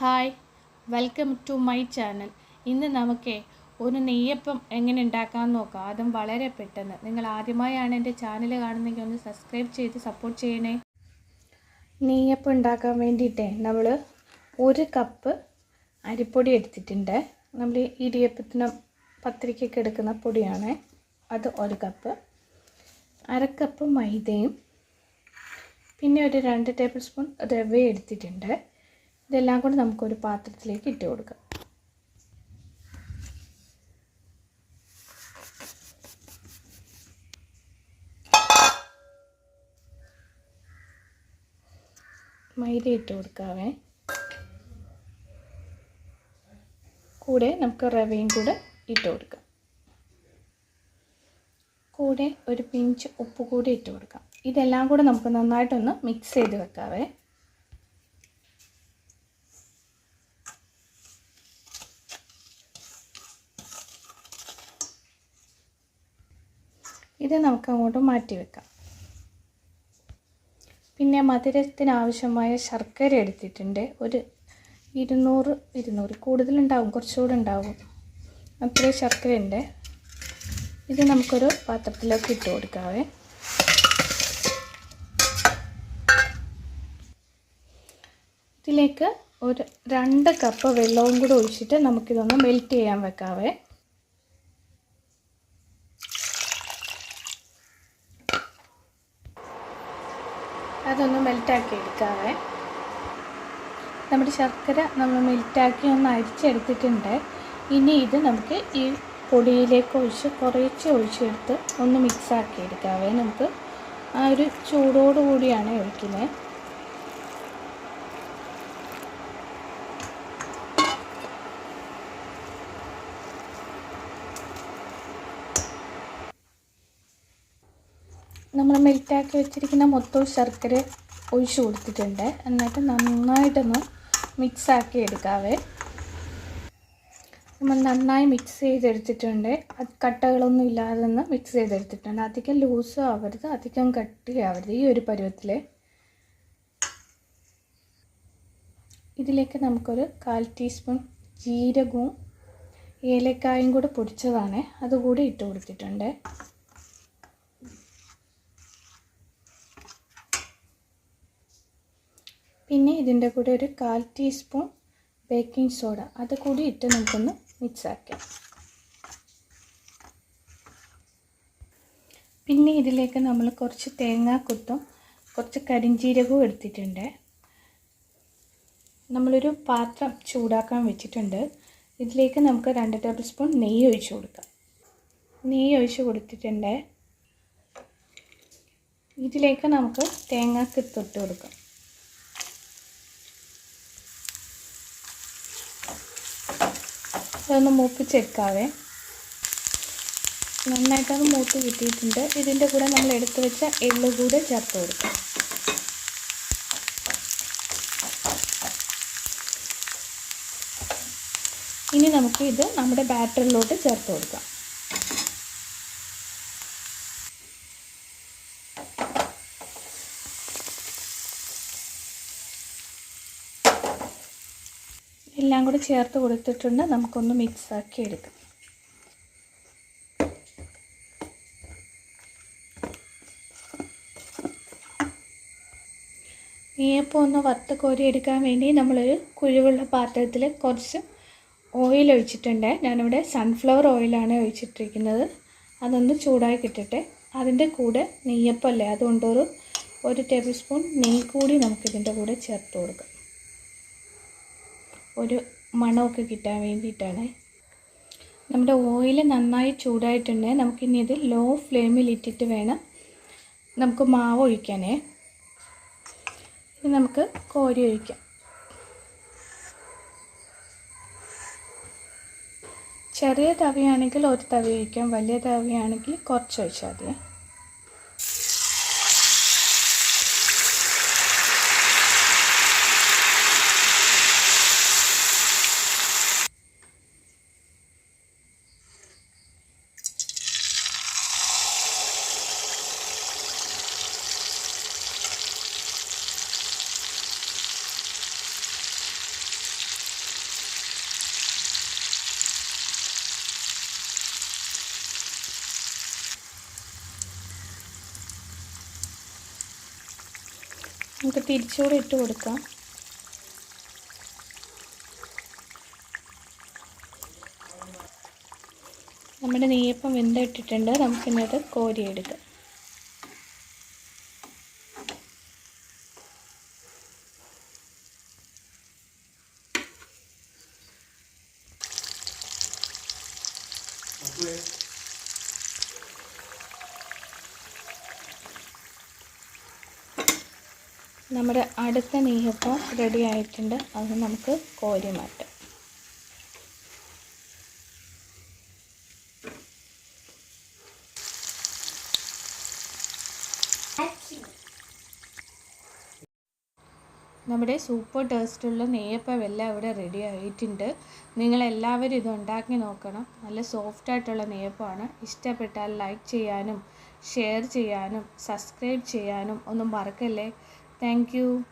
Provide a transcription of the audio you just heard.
Hi welcome to my channel ഇന്ന് നമുക്ക് ഒരു നെയ്യപ്പം എങ്ങനെ ഉണ്ടാക്കാമെന്ന് നോക്കാം. അതും വളരെ പെട്ടെന്ന്. നിങ്ങൾ ആദ്യമായാണ് എന്റെ ചാനൽ കാണുന്നെങ്കിൽ ഒന്ന് സബ്സ്ക്രൈബ് ചെയ്ത് സപ്പോർട്ട് ചെയ്യണേ. നെയ്യപ്പം ഉണ്ടാക്കാൻ വേണ്ടിയിട്ട് നമ്മൾ ഒരു കപ്പ് അരിപ്പൊടി എടുത്തിട്ടുണ്ട്. നമ്മൾ ഇടിയപ്പത്തിന് പത്തിരിക്കൊക്കെ എടുക്കുന്ന പൊടിയാണ്. അത് ഒരു കപ്പ് അരക്കപ്പ് കപ്പ് മൈദയും പിന്നെ ഒരു രണ്ട് ടേബിൾ സ്പൂൺ റവ എടുത്തിട്ടുണ്ട്. ഇതെല്ലാം കൂടി നമുക്കൊരു പാത്രത്തിലേക്ക് ഇട്ട് കൊടുക്കാം. മൈദ ഇട്ട് കൊടുക്കാവേ. കൂടെ നമുക്ക് റവയും കൂടെ ഇട്ട് കൊടുക്കാം. കൂടെ ഒരു പിഞ്ച് ഉപ്പ് കൂടി ഇട്ട് കൊടുക്കാം. ഇതെല്ലാം കൂടെ നമുക്ക് നന്നായിട്ടൊന്ന് മിക്സ് ചെയ്ത് വെക്കാവേ. ഇത് നമുക്ക് അങ്ങോട്ട് മാറ്റി വെക്കാം. പിന്നെ മധുരത്തിനാവശ്യമായ ശർക്കര എടുത്തിട്ടുണ്ട്. ഒരു ഇരുന്നൂറ് ഇരുന്നൂറ് കൂടുതലുണ്ടാവും കുറച്ചുകൂടെ ഉണ്ടാവും. അത്രയും ശർക്കര ഉണ്ട് ഇത് നമുക്കൊരു പാത്രത്തിലേക്ക് ഇട്ട് കൊടുക്കാവേ. ഇതിലേക്ക് ഒരു രണ്ട് കപ്പ് വെള്ളവും കൂടെ ഒഴിച്ചിട്ട് നമുക്കിതൊന്ന് മെൽറ്റ് ചെയ്യാൻ വെക്കാവേ. അതൊന്ന് മെൽറ്റാക്കി എടുക്കാവേ. നമ്മുടെ ശർക്കര നമ്മൾ മെൽറ്റാക്കി ഒന്ന് അരിച്ചെടുത്തിട്ടുണ്ട്. ഇനി ഇത് നമുക്ക് ഈ പൊടിയിലേക്ക് ഒഴിച്ച് കുറേശ്ശെ ഒഴിച്ചെടുത്ത് ഒന്ന് മിക്സാക്കി എടുക്കാവേ. നമുക്ക് ആ ഒരു ചൂടോടുകൂടിയാണ് ഒഴിക്കുന്നത്. നമ്മൾ മെൽറ്റാക്കി വെച്ചിരിക്കുന്ന മൊത്തം ശർക്കര ഒഴിച്ച് കൊടുത്തിട്ടുണ്ട്. എന്നിട്ട് നന്നായിട്ടൊന്ന് മിക്സാക്കി എടുക്കാവേ. നമ്മൾ നന്നായി മിക്സ് ചെയ്തെടുത്തിട്ടുണ്ട്. അത് കട്ടകളൊന്നും ഇല്ലാതെ ഒന്ന് മിക്സ് ചെയ്തെടുത്തിട്ടുണ്ട്. അധികം ലൂസും ആവരുത് അധികം കട്ടിയാവരുത് ഈ ഒരു പരുവത്തിൽ ഇതിലേക്ക് നമുക്കൊരു കാൽ ടീസ്പൂൺ ജീരകവും ഏലക്കായും കൂടെ പൊടിച്ചതാണ്. അതുകൂടി ഇട്ട് കൊടുത്തിട്ടുണ്ട്. പിന്നെ ഇതിന്റെ കൂടെ ഒരു കാൽ ടീസ്പൂൺ ബേക്കിംഗ് സോഡ അത് കൂടി ഇട്ട് നമുക്കൊന്ന് മിക്സാക്കാം പിന്നെ ഇതിലേക്ക് നമ്മൾ കുറച്ച് തേങ്ങാക്കൊത്തും കുറച്ച് കരിഞ്ചീരകവും എടുത്തിട്ടുണ്ട്. നമ്മളൊരു പാത്രം ചൂടാക്കാൻ വെച്ചിട്ടുണ്ട്. ഇതിലേക്ക് നമുക്ക് രണ്ട് ടേബിൾ സ്പൂൺ നെയ്യ് ഒഴിച്ച് കൊടുക്കാം. നെയ്യ് ഒഴിച്ച് കൊടുത്തിട്ടുണ്ട്. ഇതിലേക്ക് നമുക്ക് തേങ്ങാക്കൊത്തൊട്ട് കൊടുക്കാം. അതൊന്ന് മൂപ്പിച്ചെടുക്കാവേ നന്നായിട്ടത് മൂത്ത് കിട്ടിയിട്ടുണ്ട്. ഇതിന്റെ കൂടെ നമ്മൾ എടുത്തു വെച്ച എള്ള് കൂടെ ചേർത്ത് കൊടുക്കാം. ഇനി നമുക്ക് ഇത് നമ്മുടെ ബാറ്ററിലോട്ട് ചേർത്ത് കൊടുക്കാം. എല്ലാം കൂടി ചേർത്ത് കൊടുത്തിട്ടുണ്ട്. നമുക്കൊന്ന് മിക്സാക്കി എടുക്കാം. നെയ്യപ്പം ഒന്ന് വറുത്ത് കോരി എടുക്കാൻ വേണ്ടി നമ്മളൊരു കുഴിവുള്ള പാത്രത്തിൽ കുറച്ച് ഓയിൽ ഒഴിച്ചിട്ടുണ്ട്. ഞാനിവിടെ സൺഫ്ലവർ ഓയിലാണ് ഒഴിച്ചിട്ടിരിക്കുന്നത്. അതൊന്ന് ചൂടായി കിട്ടട്ടെ. അതിന്റെ കൂടെ നെയ്യപ്പമല്ലേ അതുകൊണ്ടൊരു ഒരു ടേബിൾ സ്പൂൺ നെയ്യ് കൂടി നമുക്കിതിന്റെ കൂടെ ചേർത്ത് കൊടുക്കാം. ഒരു മണമൊക്കെ കിട്ടാൻ വേണ്ടിയിട്ടാണ്. നമ്മുടെ ഓയിൽ നന്നായി ചൂടായിട്ടുണ്ട്. നമുക്കിനി ഇത് ലോ ഫ്ലെയിമിൽ ഇട്ടിട്ട് വേണം നമുക്ക് മാവ് ഒഴിക്കാനേ. ഇനി നമുക്ക് കോരി ഒഴിക്കാം. ചെറിയ തവിയാണെങ്കിൽ ഒരു തവി ഒഴിക്കാം. വലിയ തവിയാണെങ്കിൽ കുറച്ച് ഒഴിച്ചാൽ മതി. നമുക്ക് തിരിച്ചുകൂടെ ഇട്ട് കൊടുക്കാം. നമ്മുടെ നെയ്യപ്പം വെന്തിട്ടിട്ടുണ്ട്. നമുക്കിന്നത് കോരിയെടുക്കാം. നമ്മുടെ അടുത്ത നെയ്യപ്പം റെഡി ആയിട്ടുണ്ട്. അത് നമുക്ക് കോരി മാറ്റാം. നമ്മുടെ സൂപ്പർ ടേസ്റ്റുള്ള നെയ്യപ്പം എല്ലാം ഇവിടെ റെഡി ആയിട്ടുണ്ട്. നിങ്ങളെല്ലാവരും ഇത് ഉണ്ടാക്കി നോക്കണം. നല്ല സോഫ്റ്റ് ആയിട്ടുള്ള നെയ്യപ്പമാണ്. ഇഷ്ടപ്പെട്ടാൽ ലൈക്ക് ചെയ്യാനും ഷെയർ ചെയ്യാനും സബ്സ്ക്രൈബ് ചെയ്യാനും ഒന്നും മറക്കല്ലേ? Thank you.